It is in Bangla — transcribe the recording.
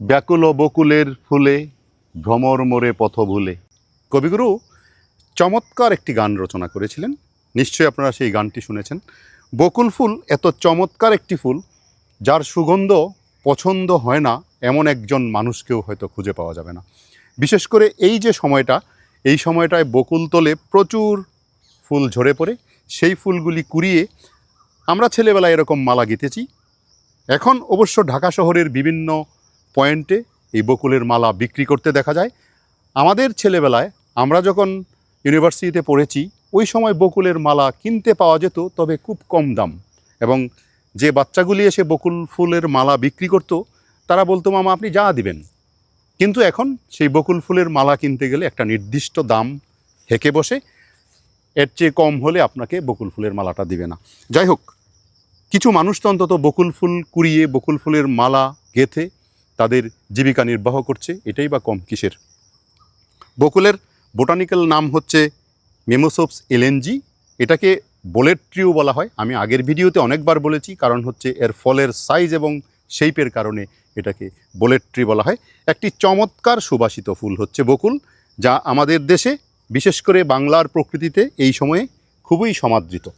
ব্যাকুল বকুলের ফুলে ভ্রমর মোরে পথ ভুলে। কবিগুরু চমৎকার একটি গান রচনা করেছিলেন। নিশ্চয়ই আপনারা সেই গানটি শুনেছেন। বকুল ফুল এত চমৎকার একটি ফুল, যার সুগন্ধ পছন্দ হয় না এমন একজন মানুষকেও হয়তো খুঁজে পাওয়া যাবে না। বিশেষ করে এই যে সময়টা, এই সময়টায় বকুল তোলে প্রচুর ফুল ঝরে পড়ে, সেই ফুলগুলি কুড়িয়ে আমরা ছেলেবেলায় এরকম মালা গেঁথেছি। এখন অবশ্য ঢাকা শহরের বিভিন্ন পয়েন্টে এই বকুলের মালা বিক্রি করতে দেখা যায়। আমাদের ছেলেবেলায় আমরা যখন ইউনিভার্সিটিতে পড়েছি, ওই সময় বকুলের মালা কিনতে পাওয়া যেত, তবে খুব কম দাম। এবং যে বাচ্চাগুলি এসে বকুল ফুলের মালা বিক্রি করত, তারা বলতো, মামা, আপনি যা দিবেন। কিন্তু এখন সেই বকুল ফুলের মালা কিনতে গেলে একটা নির্দিষ্ট দাম হেঁকে বসে। এর চেয়ে কম হলে আপনাকে বকুল ফুলের মালাটা দিবে না। যাই হোক, কিছু মানুষ তো অন্তত বকুল ফুল কুড়িয়ে বকুল ফুলের মালা গেথে তাদের জীবিকা নির্বাহ করছে, এটাই বা কম কিসের? বকুলের বোটানিক্যাল নাম হচ্ছে মেমোসোপস এলএনজি। এটাকে বোলেট ট্রিও বলা হয়। আমি আগের ভিডিওতে অনেকবার বলেছি, কারণ হচ্ছে এর ফলের সাইজ এবং শেপের কারণে এটাকে বোলেট ট্রি বলা হয়। একটি চমৎকার সুবাসিত ফুল হচ্ছে বকুল, যা আমাদের দেশে, বিশেষ করে বাংলার প্রকৃতিতে, এই সময়ে খুবই সমাদৃত।